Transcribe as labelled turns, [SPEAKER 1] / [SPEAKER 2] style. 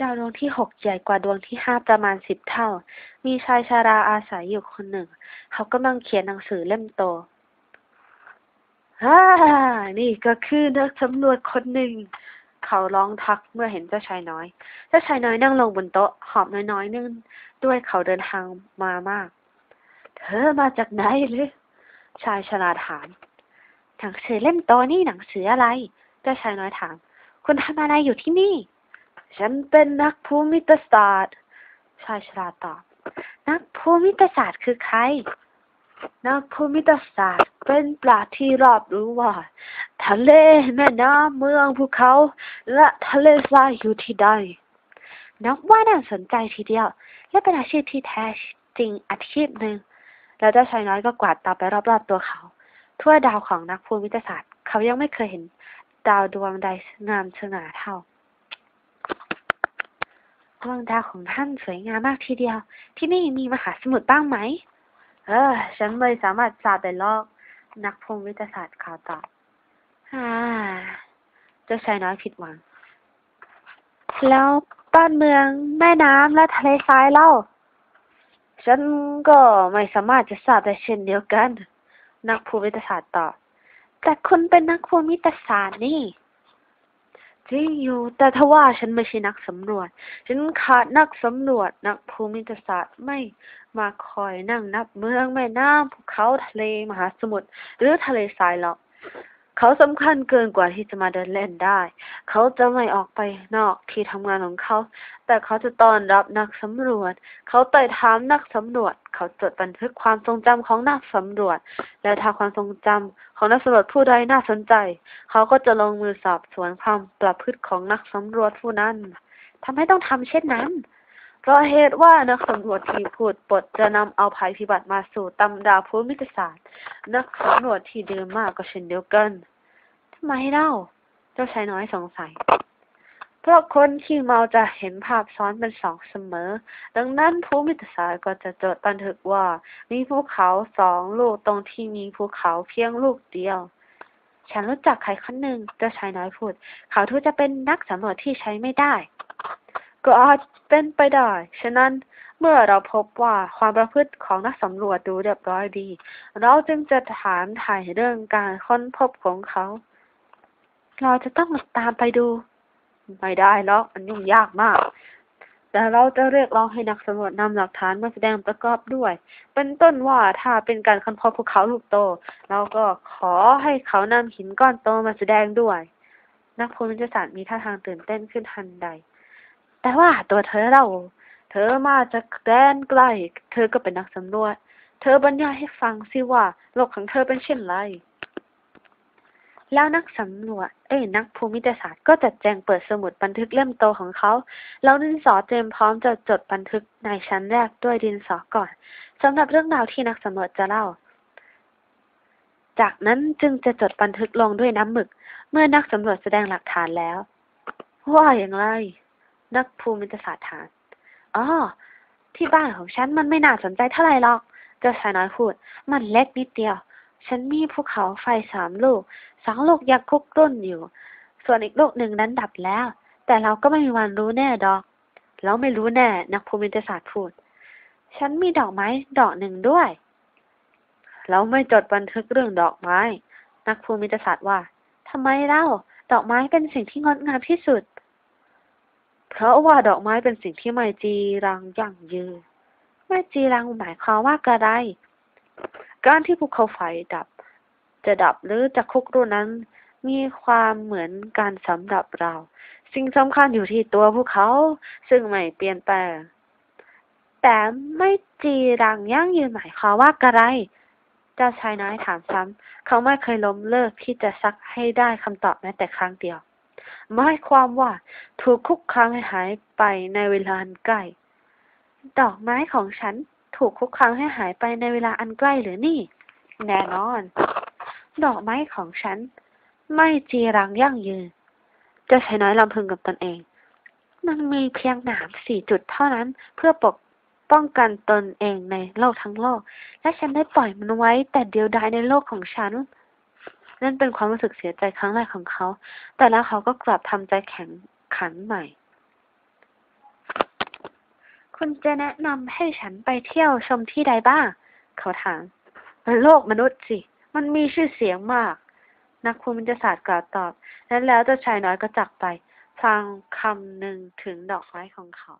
[SPEAKER 1] ดาวดวงที่หกใหญ่กว่าดวงที่ห้าประมาณสิบเท่า มีชายชาราอาศัยอยู่คนหนึ่ง เขากำลังเขียนหนังสือเล่มโตฮ่านี่ก็คือนักสำรวจคนหนึ่ง เขาร้องทักเมื่อเห็นเจ้าชายน้อย เจ้าชายน้อยนั่งลงบนโต๊ะ หอบน้อยๆเนื่องด้วยเขาเดินทางมามาก เธอมาจากไหนหรือชายชราถาม หนังสือเล่มโตนี่หนังสืออะไร เจ้าชายน้อยถาม คุณทำอะไรอยู่ที่นี่ ฉันเป็นนักภูมิศาสตร์ ชายชราตอบ นักภูมิศาสตร์คือใคร นักภูมิศาสตร์เป็นปราชญ์ที่รอบรู้ว่า ทะเลแม่น้ำเมืองภูเขา และทะเลทรายอยู่ที่ใด นับว่าน่าสนใจทีเดียว และเป็นอาชีพที่แท้จริงอาชีพหนึ่ง แล้วเจ้าชายน้อยก็กวาดตาไปรอบๆตัวเขา ทั่วดาวของนักภูมิศาสตร์ เขายังไม่เคยเห็นดาวดวงใดงามสง่าเท่า ดวงดาวของท่านสวยงามมากทีเดียว ที่นี่มีมหาสมุทรบ้างไหม เออ ฉันไม่สามารถทราบได้หรอก นักภูมิทยาศาสตร์ข่าวตอบฮ่าเจ้าชายน้อยผิดหวัง แล้วบ้านเมืองแม่น้ำและทะเลทรายเล่า ฉันก็ไม่สามารถจะทราบได้เช่นเดียวกัน นักภูมิศาสตร์ตอบแต่คุณเป็นนักภูมิศาสตร์นี่ จริงอยู่แต่ถ้าว่าฉันไม่ใช่นักสำรวจ ฉันขาดนักสำรวจนักภูมิศาสตร์ไม่มาคอยนั่งนับเมืองแม่น้ำภูเขาทะเลมหาสมุทรหรือทะเลทรายหรอก เขาสำคัญเกินกว่าที่จะมาเดินเล่นได้ เขาจะไม่ออกไปนอกที่ทำงานของเขา แต่เขาจะต้อนรับนักสำรวจ เขาไต่ถามนักสำรวจ เขาจดบันทึกความทรงจำของนักสำรวจ และถ้าความทรงจำของนักสำรวจผู้ใดน่าสนใจ เขาก็จะลงมือสอบสวนความประพฤติของนักสำรวจผู้นั้นทำไมต้องทำเช่นนั้น เพราะเหตุว่านักสำรวจที่พูดปดจะนำเอาภัยพิบัติมาสู่ตำราภูมิศาสตร์ นักสำรวจที่ดื่มมากก็เช่นเดียวกันทำไมเล่า เจ้าชายน้อยสงสัย เพราะคนที่เมาจะเห็นภาพซ้อนเป็นสองเสมอ ดังนั้นภูมิศาสตร์ก็จะจดบันทึกว่า มีภูเขาสองลูกตรงที่มีภูเขาเพียงลูกเดียวฉันรู้จักใครคนหนึ่งเจ้าชายน้อยพูด เขาทูจะเป็นนักสำรวจที่ใช้ไม่ได้ ก็อาจเป็นไปได้ ฉะนั้นเมื่อเราพบว่าความประพฤติของนักสำรวจดูเรียบร้อยดี เราจึงจะถามถ่ายเรื่องการค้นพบของเขา เราจะต้องตามไปดู ไม่ได้หรอกมันยุ่งยากมาก แต่เราจะเรียกร้องให้นักสำรวจนำหลักฐานมาแสดงประกอบด้วย เป็นต้นว่าถ้าเป็นการค้นพบภูเขาลูกโต เราก็ขอให้เขานำหินก้อนโตมาแสดงด้วย นักภูมิศาสตร์มีท่าทางตื่นเต้นขึ้นทันใด แต่ว่าตัวเธอเรา เธอมาจากแดนไกล เธอก็เป็นนักสำรวจ เธอบรรยายให้ฟังสิว่าโลกของเธอเป็นเช่นไร แล้วนักสำรวจ เอ้ยนักภูมิศาสตร์ก็จัดแจงเปิดสมุดบันทึกเล่มโตของเขา แล้วดินสอเตรียมพร้อมจะจดบันทึกในชั้นแรกด้วยดินสอก่อนสำหรับเรื่องราวที่นักสำรวจจะเล่าจากนั้นจึงจะจดบันทึกลงด้วยน้ำหมึก เมื่อนักสำรวจแสดงหลักฐานแล้ว ว่าอย่างไร นักภูมิศาสตร์ถามอ๋อ ที่บ้านของฉันมันไม่น่าสนใจเท่าไหร่หรอก เจ้าชายน้อยพูด มันเล็กนิดเดียว ฉันมีภูเขาไฟสามลูก สองลูกยังคุกรุ่นอยู่ ส่วนอีกลูกหนึ่งนั้นดับแล้ว แต่เราก็ไม่มีวันรู้แน่ดอกเราไม่รู้แน่ นักภูมิศาสตร์พูด ฉันมีดอกไม้ดอกหนึ่งด้วยเราไม่จดบันทึกเรื่องดอกไม้ นักภูมิศาสตร์ว่าทำไมเล่า ดอกไม้เป็นสิ่งที่งดงามที่สุด เพราะว่าดอกไม้เป็นสิ่งที่ไม่จีรังยั่งยืน ไม่จีรังหมายความว่ากระไร การที่ภูเขาไฟดับ จะดับหรือจะคุกรุ่นนั้น มีความเหมือนกันสำหรับเรา สิ่งสำคัญอยู่ที่ตัวภูเขาซึ่งไม่เปลี่ยนแปลง แต่ไม่จีรังยั่งยืนหมายความว่ากระไรเจ้าชายน้อยถามซ้ำ เขาไม่เคยล้มเลิกที่จะซักให้ได้คำตอบแม้แต่ครั้งเดียว หมายความว่าถูกคุกคามให้หายไปในเวลาอันใกล้ ดอกไม้ของฉันถูกคุกคามให้หายไปในเวลาอันใกล้หรือนี่ แน่นอน ดอกไม้ของฉัน ไม่จีรังยั่งยืนจ้าชายน้อยลำพึงกับตนเอง มันมีเพียงหนามสี่จุดเท่านั้นเพื่อปกป้องกันตนเองในโลกทั้งโลก และฉันได้ปล่อยมันไว้แต่เดียวดายในโลกของฉัน นั่นเป็นความรู้สึกเสียใจครั้งแรกของเขา แต่แล้วเขาก็กลับทำใจแข็งขันใหม่ คุณจะแนะนำให้ฉันไปเที่ยวชมที่ใดบ้าง เขาถามโลกมนุษย์สิ มันมีชื่อเสียงมาก นักภูมิศาสตร์กล่าวตอบ และแล้วเจ้าชายน้อยก็จากไปพลางคำหนึ่งถึงดอกไม้ของเขา